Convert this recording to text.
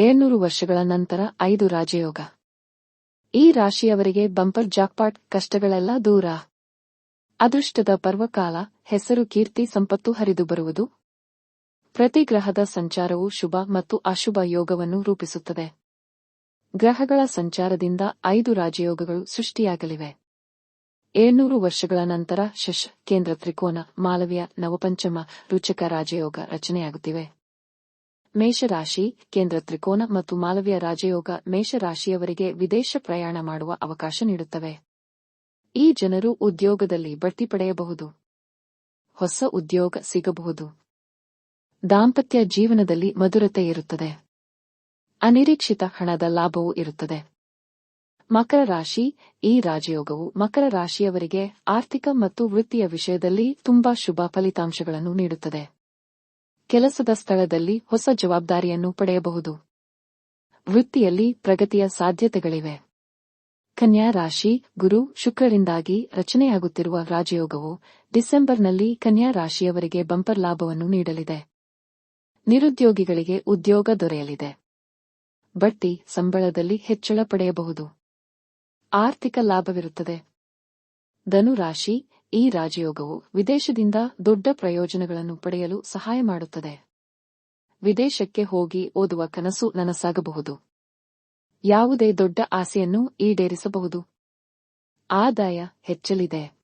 ಏಳ್ನೂರು ವರ್ಷಗಳ ನಂತರ ಐದು ರಾಜಯೋಗ. ಈ ರಾಶಿಯವರಿಗೆ ಬಂಪರ್ ಜಾಕ್ಪಾಟ್ ಕಷ್ಟಗಳೆಲ್ಲ ದೂರ. ಅದೃಷ್ಟದ ಪರ್ವಕಾಲ, ಹೆಸರು ಕೀರ್ತಿ ಸಂಪತ್ತು ಹರಿದು ಬರುವುದು. ಪ್ರತಿ ಗ್ರಹದ ಸಂಚಾರವು ಶುಭ ಮತ್ತು ಅಶುಭ ಯೋಗವನ್ನು ರೂಪಿಸುತ್ತದೆ. ಗ್ರಹಗಳ ಸಂಚಾರದಿಂದ ಐದು ರಾಜಯೋಗಗಳು ಸೃಷ್ಟಿಯಾಗಲಿವೆ. ಏಳ್ನೂರು ವರ್ಷಗಳ ನಂತರ ಶಶ, ಕೇಂದ್ರ ತ್ರಿಕೋನ ಮಾಲವ್ಯ ನವಪಂಚಮ, ರುಚಕ ರಾಜಯೋಗ ರಚನೆಯಾಗುತ್ತಿವೆ. ಮೇಷರಾಶಿ, ಕೇಂದ್ರ ತ್ರಿಕೋನ ಮತ್ತು ಮಾಲವ್ಯ ರಾಜಯೋಗ ಮೇಷರಾಶಿಯವರಿಗೆ ವಿದೇಶ ಪ್ರಯಾಣ ಮಾಡುವ ಅವಕಾಶ ನೀಡುತ್ತವೆ. ಈ ಜನರು ಉದ್ಯೋಗದಲ್ಲಿ ಬಡ್ತಿ ಪಡೆಯಬಹುದು. ಹೊಸ ಉದ್ಯೋಗ ಸಿಗಬಹುದು. ದಾಂಪತ್ಯ ಜೀವನದಲ್ಲಿ ಮಧುರತೆ ಇರುತ್ತದೆ. ಅನಿರೀಕ್ಷಿತ ಹಣದ ಲಾಭವೂ ಇರುತ್ತದೆ. ಮಕರ ರಾಶಿ, ಈ ರಾಜಯೋಗವು ಮಕರ ರಾಶಿಯವರಿಗೆ ಆರ್ಥಿಕ ಮತ್ತು ವೃತ್ತಿಯ ವಿಷಯದಲ್ಲಿ ತುಂಬಾ ಶುಭ ಫಲಿತಾಂಶಗಳನ್ನು ನೀಡುತ್ತದೆ. ಕೆಲಸದ ಸ್ಥಳದಲ್ಲಿ ಹೊಸ ಜವಾಬ್ದಾರಿಯನ್ನು ಪಡೆಯಬಹುದು. ವೃತ್ತಿಯಲ್ಲಿ ಪ್ರಗತಿಯ ಸಾಧ್ಯತೆಗಳಿವೆ. ಕನ್ಯಾ ರಾಶಿ ಗುರು ಶುಕ್ರರಿಂದಾಗಿ ರಚನೆಯಾಗುತ್ತಿರುವ ರಾಜಯೋಗವು ಡಿಸೆಂಬರ್ನಲ್ಲಿ ಕನ್ಯಾ ರಾಶಿಯವರಿಗೆ ಬಂಪರ್ ಲಾಭವನ್ನು ನೀಡಲಿದೆ. ನಿರುದ್ಯೋಗಿಗಳಿಗೆ ಉದ್ಯೋಗ ದೊರೆಯಲಿದೆ. ಬಡ್ತಿ ಸಂಬಳದಲ್ಲಿ ಹೆಚ್ಚಳ ಪಡೆಯಬಹುದು. ಆರ್ಥಿಕ ಲಾಭವಿರುತ್ತದೆ. ಧನು ರಾಶಿ ಈ ರಾಜಯೋಗವು ವಿದೇಶದಿಂದ ದೊಡ್ಡ ಪ್ರಯೋಜನಗಳನ್ನು ಪಡೆಯಲು ಸಹಾಯ ಮಾಡುತ್ತದೆ. ವಿದೇಶಕ್ಕೆ ಹೋಗಿ ಓದುವ ಕನಸು ನನಸಾಗಬಹುದು. ಯಾವುದೇ ದೊಡ್ಡ ಆಸೆಯನ್ನು ಈಡೇರಿಸಬಹುದು. ಆದಾಯ ಹೆಚ್ಚಲಿದೆ.